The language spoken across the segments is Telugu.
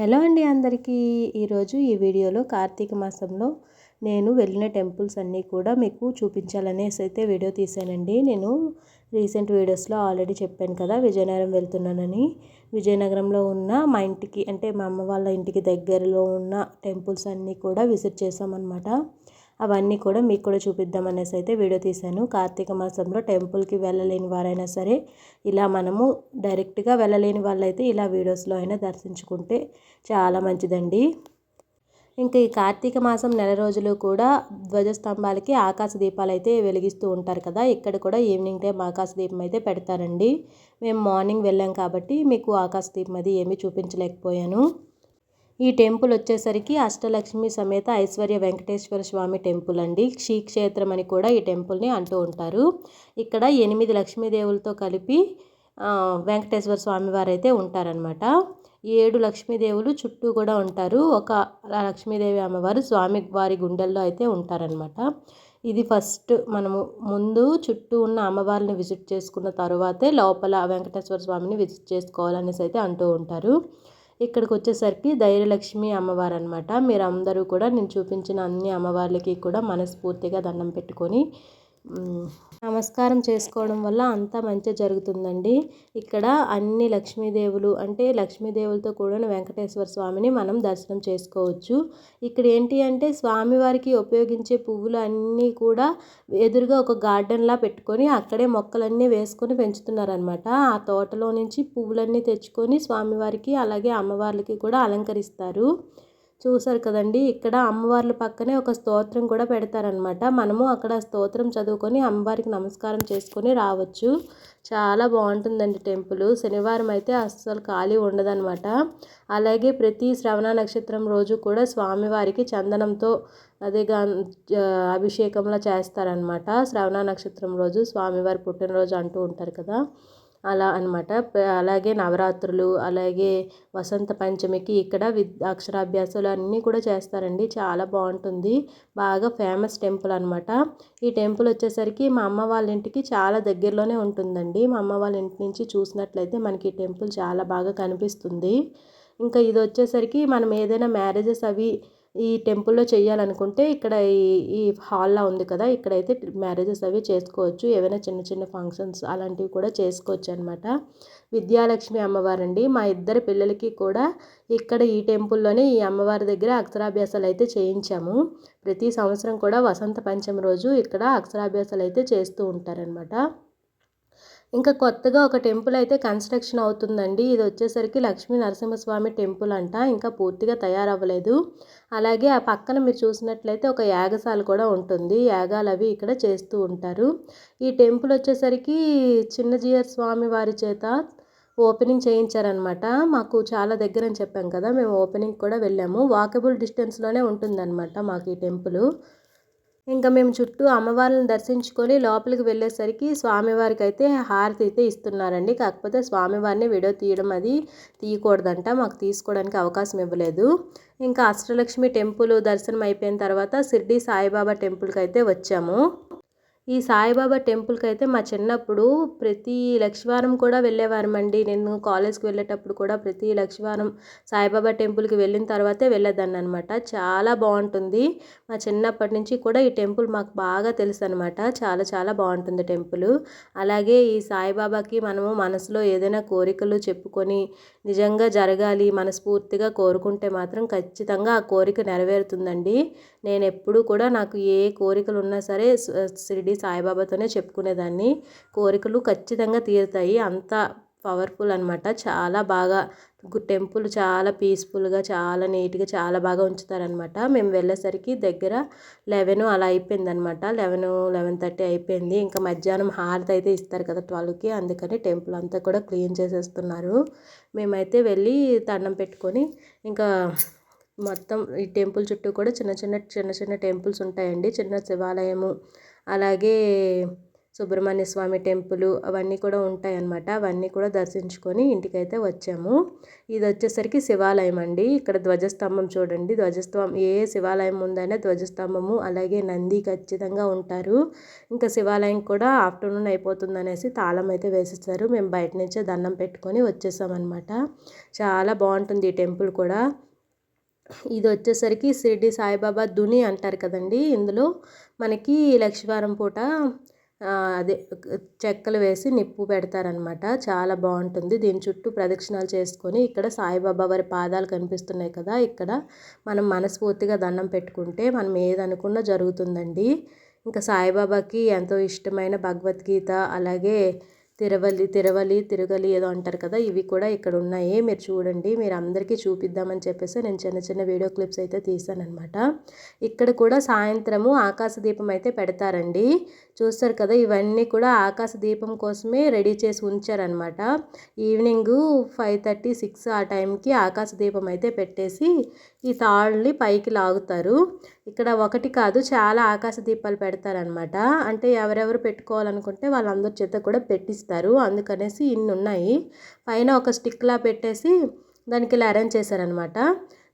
హలో అండి అందరికీ. ఈరోజు ఈ వీడియోలో కార్తీక మాసంలో నేను వెళ్ళిన టెంపుల్స్ అన్నీ కూడా మీకు చూపించాలనేసి అయితే వీడియో తీసానండి. నేను రీసెంట్ వీడియోస్లో ఆల్రెడీ చెప్పాను కదా విజయనగరం వెళ్తున్నానని. విజయనగరంలో ఉన్న మా ఇంటికి అంటే మా అమ్మ వాళ్ళ ఇంటికి దగ్గరలో ఉన్న టెంపుల్స్ అన్నీ కూడా విజిట్ చేసామన్నమాట అవన్నీ కూడా మీకు కూడా చూపిద్దాం అనేసి అయితే వీడియో తీశాను. కార్తీక మాసంలో టెంపుల్కి వెళ్ళలేని వారైనా సరే ఇలా మనము డైరెక్ట్గా వెళ్ళలేని వాళ్ళైతే ఇలా వీడియోస్లో అయినా దర్శించుకుంటే చాలా మంచిదండి. ఇంకా ఈ కార్తీక మాసం నెల రోజులు కూడా ధ్వజస్తంభాలకి ఆకాశ దీపాలు అయితే వెలిగిస్తూ ఉంటారు కదా ఇక్కడ కూడా ఈవినింగ్ టైం ఆకాశ దీపం అయితే పెడతారండి. మేము మార్నింగ్ వెళ్ళాం కాబట్టి మీకు ఆకాశ దీపం అది ఏమీ చూపించలేకపోయాను. ఈ టెంపుల్ వచ్చేసరికి అష్టలక్ష్మి సమేత ఐశ్వర్య వెంకటేశ్వర స్వామి టెంపుల్ అండి. క్షేత్రం అని కూడా ఈ టెంపుల్ని అంటూ ఉంటారు. ఇక్కడ ఎనిమిది లక్ష్మీదేవులతో కలిపి వెంకటేశ్వర స్వామివారు అయితే ఉంటారనమాట ఏడు లక్ష్మీదేవులు చుట్టూ కూడా ఉంటారు. ఒక లక్ష్మీదేవి అమ్మవారు స్వామి వారి గుండెల్లో అయితే ఉంటారనమాట ఇది ఫస్ట్ మనము ముందు చుట్టూ ఉన్న అమ్మవారిని విజిట్ చేసుకున్న తర్వాతే లోపల వెంకటేశ్వర స్వామిని విజిట్ చేసుకోవాలనేసి అయితే అంటూ ఉంటారు. ఇక్కడికి వచ్చేసరికి ధైర్యలక్ష్మి అమ్మవారు అనమాట మీరు అందరూ కూడా నేను చూపించిన అన్ని అమ్మవార్లకి కూడా మనస్ఫూర్తిగా దండం పెట్టుకొని నమస్కారం చేసుకోవడం వల్ల అంతా మంచి జరుగుతుందండి. ఇక్కడ అన్ని లక్ష్మీదేవులు అంటే లక్ష్మీదేవులతో కూడిన వెంకటేశ్వర స్వామిని మనం దర్శనం చేసుకోవచ్చు. ఇక్కడ ఏంటి అంటే స్వామివారికి ఉపయోగించే పువ్వులు అన్నీ కూడా ఎదురుగా ఒక గార్డెన్లా పెట్టుకొని అక్కడే మొక్కలన్నీ వేసుకొని పెంచుతున్నారనమాట ఆ తోటలో నుంచి పువ్వులన్నీ తెచ్చుకొని స్వామివారికి అలాగే అమ్మవార్లకి కూడా అలంకరిస్తారు. చూసారు కదండి. ఇక్కడ అమ్మవార్ల పక్కనే ఒక స్తోత్రం కూడా పెడతారనమాట మనము అక్కడ స్తోత్రం చదువుకొని అమ్మవారికి నమస్కారం చేసుకొని రావచ్చు. చాలా బాగుంటుందండి టెంపుల్. శనివారం అయితే అస్సలు ఖాళీ ఉండదనమాట అలాగే ప్రతి శ్రవణ నక్షత్రం రోజు కూడా స్వామివారికి చందనంతో అదేగా అభిషేకంలో చేస్తారనమాట శ్రవణ నక్షత్రం రోజు స్వామివారి పుట్టినరోజు అంటూ ఉంటారు కదా. అలా అనమాట అలాగే నవరాత్రులు అలాగే వసంత పంచమికి ఇక్కడ విద్ అక్షరాభ్యాసాలు అన్నీ కూడా చేస్తారండి. చాలా బాగుంటుంది. బాగా ఫేమస్ టెంపుల్ అనమాట ఈ టెంపుల్ వచ్చేసరికి మా అమ్మ వాళ్ళ ఇంటికి చాలా దగ్గరలోనే ఉంటుందండి. మా అమ్మ వాళ్ళ ఇంటి నుంచి చూసినట్లయితే మనకి ఈ టెంపుల్ చాలా బాగా కనిపిస్తుంది. ఇంకా ఇది వచ్చేసరికి మనం ఏదైనా మ్యారేజెస్ అవి ఈ టెంపుల్లో చేయాలనుకుంటే ఇక్కడ ఈ ఈ హాల్లా ఉంది కదా ఇక్కడైతే మ్యారేజెస్ అవి చేసుకోవచ్చు. ఏవైనా చిన్న చిన్న ఫంక్షన్స్ అలాంటివి కూడా చేసుకోవచ్చు అనమాట విద్యాలక్ష్మి అమ్మవారండి. మా ఇద్దరు పిల్లలకి కూడా ఇక్కడ ఈ టెంపుల్లోనే ఈ అమ్మవారి దగ్గర అక్షరాభ్యాసాలు అయితే చేయించాము. ప్రతి సంవత్సరం కూడా వసంత పంచమి రోజు ఇక్కడ అక్షరాభ్యాసాలు అయితే చేస్తూ ఉంటారనమాట ఇంకా కొత్తగా ఒక టెంపుల్ అయితే కన్స్ట్రక్షన్ అవుతుందండి. ఇది వచ్చేసరికి లక్ష్మీ నరసింహస్వామి టెంపుల్ అంట. ఇంకా పూర్తిగా తయారవ్వలేదు. అలాగే ఆ పక్కన మీరు చూసినట్లయితే ఒక యాగశాల కూడా ఉంటుంది. యాగాలు అవి ఇక్కడ చేస్తూ ఉంటారు. ఈ టెంపుల్ వచ్చేసరికి చిన్నజీయర్ స్వామి వారి చేత ఓపెనింగ్ చేయించారనమాట మాకు చాలా దగ్గర అని చెప్పాం కదా మేము ఓపెనింగ్ కూడా వెళ్ళాము. వాకబుల్ డిస్టెన్స్లోనే ఉంటుందన్నమాట మాకు ఈ టెంపుల్. ఇంకా మేము చుట్టూ అమ్మవారిని దర్శించుకొని లోపలికి వెళ్ళేసరికి స్వామివారికి అయితే హారతి అయితే ఇస్తున్నారండి. కాకపోతే స్వామివారిని వీడియో తీయడం అది తీయకూడదంట. మాకు తీసుకోవడానికి అవకాశం ఇవ్వలేదు. ఇంకా అష్టలక్ష్మి టెంపుల్ దర్శనం అయిపోయిన తర్వాత షిర్డి సాయిబాబా టెంపుల్కి అయితే వచ్చాము. ఈ సాయిబాబా టెంపుల్కి అయితే మా చిన్నప్పుడు ప్రతి లక్షవారం కూడా వెళ్ళేవారమండి. నేను కాలేజ్కి వెళ్ళేటప్పుడు కూడా ప్రతి లక్షవారం సాయిబాబా టెంపుల్కి వెళ్ళిన తర్వాతే వెళ్ళేదాన్ని అనమాట చాలా బాగుంటుంది. మా చిన్నప్పటి నుంచి కూడా ఈ టెంపుల్ మాకు బాగా తెలుసు అనమాట చాలా చాలా బాగుంటుంది టెంపుల్. అలాగే ఈ సాయిబాబాకి మనము మనసులో ఏదైనా కోరికలు చెప్పుకొని నిజంగా జరగాలి మనస్ఫూర్తిగా కోరుకుంటే మాత్రం ఖచ్చితంగా ఆ కోరిక నెరవేరుతుందండి. నేను ఎప్పుడూ కూడా నాకు ఏ కోరికలు ఉన్నా సరే షిరిడి సాయిబాబాతోనే చెప్పుకునేదాన్ని. కోరికలు ఖచ్చితంగా తీరుతాయి. అంత పవర్ఫుల్ అనమాట చాలా బాగా టెంపుల్ చాలా పీస్ఫుల్గా చాలా నీట్గా చాలా బాగా ఉంచుతారనమాట మేము వెళ్ళేసరికి దగ్గర లెవెన్ అలా అయిపోయిందనమాట లెవెన్ లెవెన్ థర్టీ అయిపోయింది. ఇంకా మధ్యాహ్నం హారతి అయితే ఇస్తారు కదా ట్వెల్వ్కి. అందుకని టెంపుల్ అంతా కూడా క్లీన్ చేసేస్తున్నారు. మేమైతే వెళ్ళి దండం పెట్టుకొని ఇంకా మొత్తం ఈ టెంపుల్ చుట్టూ కూడా చిన్న చిన్న చిన్న చిన్న టెంపుల్స్ ఉంటాయండి. చిన్న శివాలయము అలాగే సుబ్రహ్మణ్య స్వామి టెంపుల్ అవన్నీ కూడా ఉంటాయి అన్నమాట అవన్నీ కూడా దర్శించుకొని ఇంటికైతే వచ్చాము. ఇది వచ్చేసరికి శివాలయం అండి. ఇక్కడ ధ్వజస్తంభం చూడండి. ధ్వజస్తంభం ఏ శివాలయం ఉందనే ధ్వజస్తంభము అలాగే నంది ఖచ్చితంగా ఉంటారు. ఇంకా శివాలయం కూడా ఆఫ్టర్నూన్ అయిపోతుంది అనేసి తాళం అయితే వేసేసారు. మేము బయట నుంచే దండం పెట్టుకొని వచ్చేసామన్నమాట. చాలా బాగుంటుంది ఈ టెంపుల్ కూడా. ఇది వచ్చేసరికి షిరిడి సాయిబాబా దుని అంటారు కదండి. ఇందులో మనకి లక్షవారం పూట అదే చెక్కలు వేసి నిప్పు పెడతారనమాట. చాలా బాగుంటుంది. దీని చుట్టూ ప్రదక్షిణాలు చేసుకొని ఇక్కడ సాయిబాబా వారి పాదాలు కనిపిస్తున్నాయి కదా. ఇక్కడ మనం మనస్ఫూర్తిగా దండం పెట్టుకుంటే మనం ఏదనుకున్నా జరుగుతుందండి. ఇంకా సాయిబాబాకి ఎంతో ఇష్టమైన భగవద్గీత అలాగే తిరవలి తిరవలి తిరగలి ఏదో అంటారు కదా ఇవి కూడా ఇక్కడ ఉన్నాయి. మీరు చూడండి మీరు అందరికీ చూపిద్దామని చెప్పేసి నేను చిన్న చిన్న వీడియో క్లిప్స్ అయితే తీసానమాట ఇక్కడ కూడా సాయంత్రము ఆకాశ దీపం అయితే పెడతారండి. చూస్తారు కదా ఇవన్నీ కూడా ఆకాశ దీపం కోసమే రెడీ చేసి ఉంచారనమాట ఈవినింగ్ ఫైవ్ థర్టీ సిక్స్ ఆ టైంకి ఆకాశ దీపం అయితే పెట్టేసి ఈ తాళ్ళని పైకి లాగుతారు. ఇక్కడ ఒకటి కాదు చాలా ఆకాశ దీపాలు పెడతారనమాట అంటే ఎవరెవరు పెట్టుకోవాలనుకుంటే వాళ్ళందరి చేత కూడా పెట్టిస్తారు. అందుకనేసి ఇన్ని ఉన్నాయి. పైన ఒక స్టిక్లా పెట్టేసి దానికి ఇలా అరేంజ్ చేశారనమాట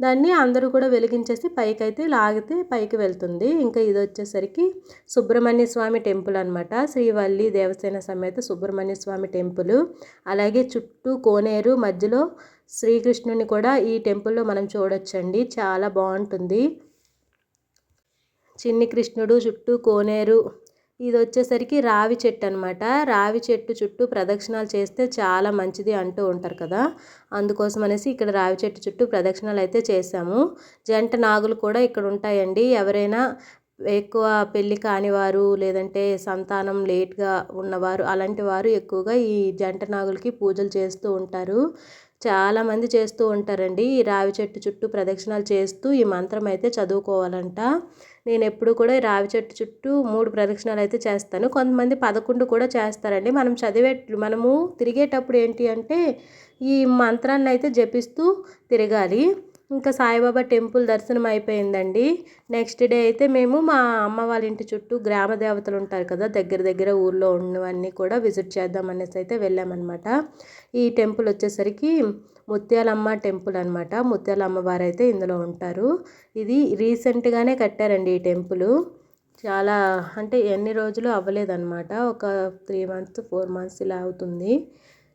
దాన్ని అందరూ కూడా వెలిగించేసి పైకి అయితే లాగితే పైకి వెళ్తుంది. ఇంకా ఇది వచ్చేసరికి సుబ్రహ్మణ్య స్వామి టెంపుల్ అనమాట శ్రీవల్లి దేవసేన సమేత సుబ్రహ్మణ్య స్వామి టెంపుల్. అలాగే చుట్టూ కోనేరు మధ్యలో శ్రీకృష్ణుని కూడా ఈ టెంపుల్లో మనం చూడొచ్చండి. చాలా బాగుంటుంది. చిన్ని కృష్ణుడు చుట్టూ కోనేరు ఇది వచ్చేసరికి రావి చెట్టు అనమాట రావి చెట్టు చుట్టూ ప్రదక్షిణాలు చేస్తే చాలా మంచిది అంటూ ఉంటారు కదా. అందుకోసం అనేసి ఇక్కడ రావి చెట్టు చుట్టూ ప్రదక్షిణాలు అయితే చేశాము. జంట నాగులు కూడా ఇక్కడ ఉంటాయండి. ఎవరైనా ఎక్కువ పెళ్ళి కానివారు లేదంటే సంతానం లేట్గా ఉన్నవారు అలాంటి వారు ఎక్కువగా ఈ జంట నాగులకి పూజలు చేస్తూ ఉంటారు. చాలామంది చేస్తూ ఉంటారండి. ఈ రావి చెట్టు చుట్టూ ప్రదక్షిణాలు చేస్తూ ఈ మంత్రం అయితే చదువుకోవాలంట. నేను ఎప్పుడు కూడా రావి చెట్టు చుట్టూ మూడు ప్రదక్షిణాలు అయితే చేస్తాను. కొంతమంది పదకొండు కూడా చేస్తారండి. మనం చదివే మనము తిరిగేటప్పుడు ఏంటి అంటే ఈ మంత్రాన్ని అయితే జపిస్తూ తిరగాలి. ఇంకా సాయిబాబా టెంపుల్ దర్శనం అయిపోయిందండి. నెక్స్ట్ డే అయితే మేము మా అమ్మ వాళ్ళ ఇంటి చుట్టూ గ్రామ దేవతలు ఉంటారు కదా దగ్గర దగ్గర ఊర్లో ఉన్నవన్నీ కూడా విజిట్ చేద్దాం అనేసి అయితే వెళ్ళామన్నమాట. ఈ టెంపుల్ వచ్చేసరికి ముత్యాలమ్మ టెంపుల్ అనమాట ముత్యాల అమ్మవారు అయితే ఇందులో ఉంటారు. ఇది రీసెంట్గానే కట్టారండి ఈ టెంపుల్. చాలా అంటే ఎన్ని రోజులు అవ్వలేదన్నమాట. ఒక త్రీ మంత్స్ ఫోర్ మంత్స్ ఇలా అవుతుంది.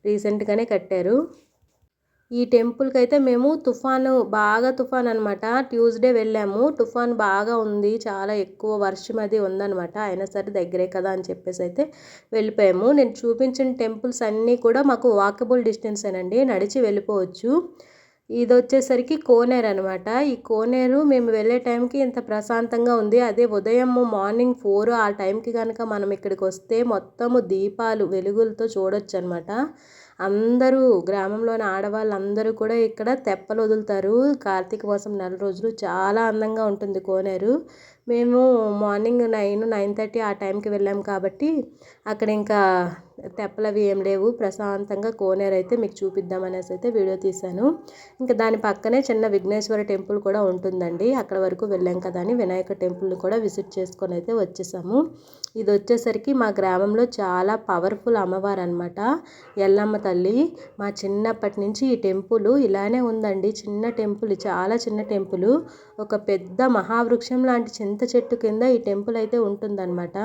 రీసెంట్గానే కట్టారు. ఈ టెంపుల్కి అయితే మేము తుఫాను బాగా తుఫాన్ అనమాట ట్యూస్డే వెళ్ళాము. తుఫాన్ బాగా ఉంది. చాలా ఎక్కువ వర్షం అది ఉందనమాట అయినా సరే దగ్గరే కదా అని చెప్పేసి అయితే వెళ్ళిపోయాము. నేను చూపించిన టెంపుల్స్ అన్నీ కూడా మాకు వాకబుల్ డిస్టెన్సేనండి. నడిచి వెళ్ళిపోవచ్చు. ఇది వచ్చేసరికి కోనేరు అనమాట ఈ కోనేరు మేము వెళ్ళే టైంకి ఇంత ప్రశాంతంగా ఉంది. అదే ఉదయం మార్నింగ్ ఫోర్ ఆ టైంకి కనుక మనం ఇక్కడికి వస్తే మొత్తము దీపాలు వెలుగులతో చూడొచ్చు అనమాట అందరూ గ్రామంలోని ఆడవాళ్ళందరూ కూడా ఇక్కడ తెప్పలు వదులుతారు. కార్తీక మాసం నెల రోజులు చాలా అందంగా ఉంటుంది కోనేరు. మేము మార్నింగ్ నైన్ నైన్ థర్టీ ఆ టైంకి వెళ్ళాం కాబట్టి అక్కడ ఇంకా తెప్పలు అవి ఏం లేవు. ప్రశాంతంగా కోనేరు అయితే మీకు చూపిద్దామనేసి అయితే వీడియో తీశాను. ఇంకా దాని పక్కనే చిన్న విఘ్నేశ్వర టెంపుల్ కూడా ఉంటుందండి. అక్కడ వరకు వెళ్ళాం కదా అని వినాయక టెంపుల్ని కూడా విజిట్ చేసుకొని అయితే వచ్చేసాము. ఇది వచ్చేసరికి మా గ్రామంలో చాలా పవర్ఫుల్ అమ్మవారు అనమాట ఎల్లమ్మ తల్లి మా చిన్నప్పటి నుంచి ఈ టెంపుల్ ఇలానే ఉందండి. చిన్న టెంపుల్ చాలా చిన్న టెంపుల్. ఒక పెద్ద మహావృక్షం లాంటి చింత చెట్టు కింద ఈ టెంపుల్ అయితే ఉంటుందన్నమాట.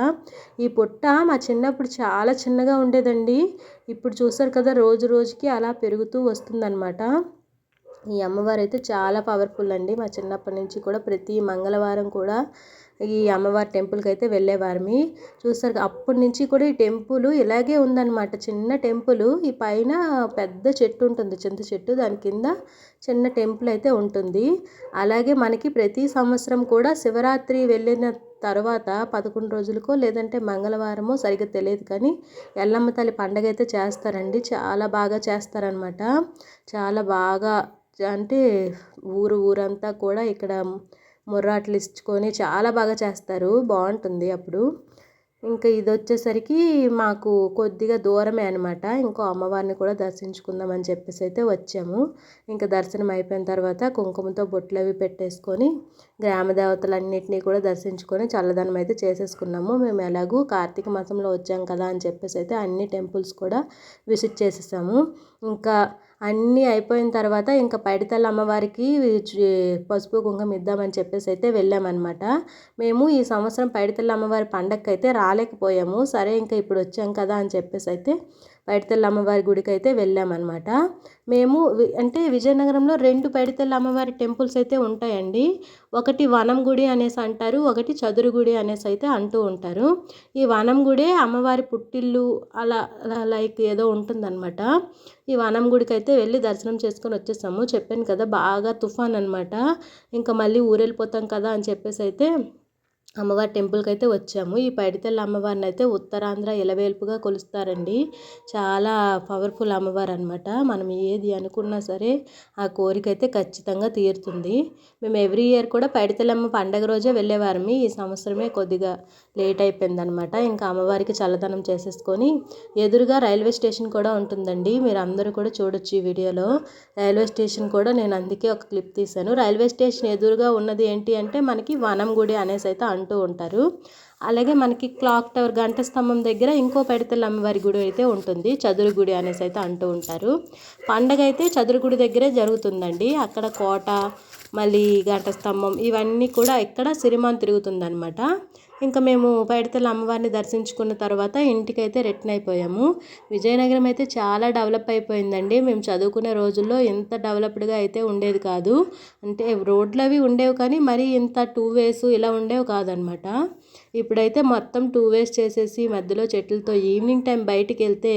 ఈ పుట్ట మా చిన్నప్పుడు చాలా చిన్నగా ఉండేదండి. ఇప్పుడు చూసారు కదా రోజు రోజుకి అలా పెరుగుతూ వస్తుందన్నమాట. ఈ అమ్మవారు అయితే చాలా పవర్ఫుల్ అండి. మా చిన్నప్పటి నుంచి కూడా ప్రతి మంగళవారం కూడా ఈ అమ్మవారి టెంపుల్కి అయితే వెళ్ళేవారమి. చూస్తారు అప్పటి నుంచి కూడా ఈ టెంపుల్ ఇలాగే ఉందన్నమాట. చిన్న టెంపుల్ ఈ పైన పెద్ద చెట్టు ఉంటుంది చింత చెట్టు దాని కింద చిన్న టెంపుల్ అయితే ఉంటుంది. అలాగే మనకి ప్రతి సంవత్సరం కూడా శివరాత్రి వెళ్ళిన తర్వాత పదకొండు రోజులకో లేదంటే మంగళవారమో సరిగ్గా తెలియదు కానీ ఎల్లమ్మ తల్లి పండగ అయితే చేస్తారండి. చాలా బాగా చేస్తారనమాట చాలా బాగా అంటే ఊరు ఊరంతా కూడా ఇక్కడ ముర్రాట్లు ఇచ్చుకొని చాలా బాగా చేస్తారు. బాగుంటుంది అప్పుడు. ఇంకా ఇది వచ్చేసరికి మాకు కొద్దిగా దూరమే అనమాట ఇంకో అమ్మవారిని కూడా దర్శించుకుందామని చెప్పేసి అయితే వచ్చాము. ఇంకా దర్శనం అయిపోయిన తర్వాత కుంకుమతో బొట్లు అవి పెట్టేసుకొని గ్రామ దేవతలన్నింటినీ కూడా దర్శించుకొని చల్లదనం అయితే చేసేసుకున్నాము. మేము ఎలాగూ కార్తీక మాసంలో వచ్చాం కదా అని చెప్పేసి అయితే అన్ని టెంపుల్స్ కూడా విజిట్ చేసేసాము. ఇంకా అన్నీ అయిపోయిన తర్వాత ఇంకా పైడితల్లి అమ్మవారికి పసుపు కుంకుమ ఇద్దామని చెప్పేసి అయితే వెళ్ళామన్నమాట. మేము ఈ సంవత్సరం పైడితల్లి అమ్మవారి పండగకి అయితే రాలేకపోయాము. సరే ఇంకా ఇప్పుడు వచ్చాం కదా అని చెప్పేసి అయితే పైడితల్లి అమ్మవారి గుడికి అయితే వెళ్ళామన్నమాట. మేము అంటే విజయనగరంలో రెండు పైడితల్లి అమ్మవారి టెంపుల్స్ అయితే ఉంటాయండి. ఒకటి వనం గుడి అనేసి అంటారు ఒకటి చదురు గుడి అనేసి అయితే అంటూ ఉంటారు. ఈ వనం గుడి అమ్మవారి పుట్టిల్లు అలా లైక్ ఏదో ఉంటుందన్నమాట. ఈ వనం గుడికి అయితే వెళ్ళి దర్శనం చేసుకొని వచ్చేసాము. చెప్పాను కదా బాగా తుఫాన్ అనమాట ఇంకా మళ్ళీ ఊరెళ్ళిపోతాం కదా అని చెప్పేసి అయితే అమ్మవారి టెంపుల్కి అయితే వచ్చాము. ఈ పైడితల్లి అమ్మవారిని అయితే ఉత్తరాంధ్ర ఎలవేల్పుగా కొలుస్తారండి. చాలా పవర్ఫుల్ అమ్మవారు అనమాట మనం ఏది అనుకున్నా సరే ఆ కోరిక అయితే ఖచ్చితంగా తీరుతుంది. మేము ఎవ్రీ ఇయర్ కూడా పైడితల్లమ్మ పండగ రోజే వెళ్ళేవారమి. ఈ సంవత్సరమే కొద్దిగా లేట్ అయిపోయిందనమాట ఇంకా అమ్మవారికి చల్లదనం చేసేసుకొని ఎదురుగా రైల్వే స్టేషన్ కూడా ఉంటుందండి. మీరు అందరూ కూడా చూడొచ్చు ఈ వీడియోలో. రైల్వే స్టేషన్ కూడా నేను అందుకే ఒక క్లిప్ తీశాను. రైల్వే స్టేషన్ ఎదురుగా ఉన్నది ఏంటి అంటే మనకి వనం గుడి అనేసి అయితే అంటూ ఉంటారు. అలాగే మనకి క్లాక్ టవర్ గంట స్తంభం దగ్గర ఇంకో పెడతల అమ్మవారి గుడి అయితే ఉంటుంది. చదురు గుడి అనేసి అయితే అంటూ ఉంటారు. పండగ అయితే చదురు గుడి దగ్గరే జరుగుతుందండి. అక్కడ కోట మళ్ళీ గంట స్తంభం ఇవన్నీ కూడా ఇక్కడ సిరిమాన్ తిరుగుతుందనమాట ఇంకా మేము పైడితల అమ్మవారిని దర్శించుకున్న తర్వాత ఇంటికైతే రిటర్న్ అయిపోయాము. విజయనగరం అయితే చాలా డెవలప్ అయిపోయిందండి. మేము చదువుకునే రోజుల్లో ఎంత డెవలప్డ్గా అయితే ఉండేది కాదు. అంటే రోడ్లు అవి ఉండేవి కానీ మరీ ఇంత టూ వేస్ ఇలా ఉండేవి కాదనమాట ఇప్పుడైతే మొత్తం టూ వేస్ చేసేసి మధ్యలో చెట్లతో ఈవినింగ్ టైం బయటికి వెళ్తే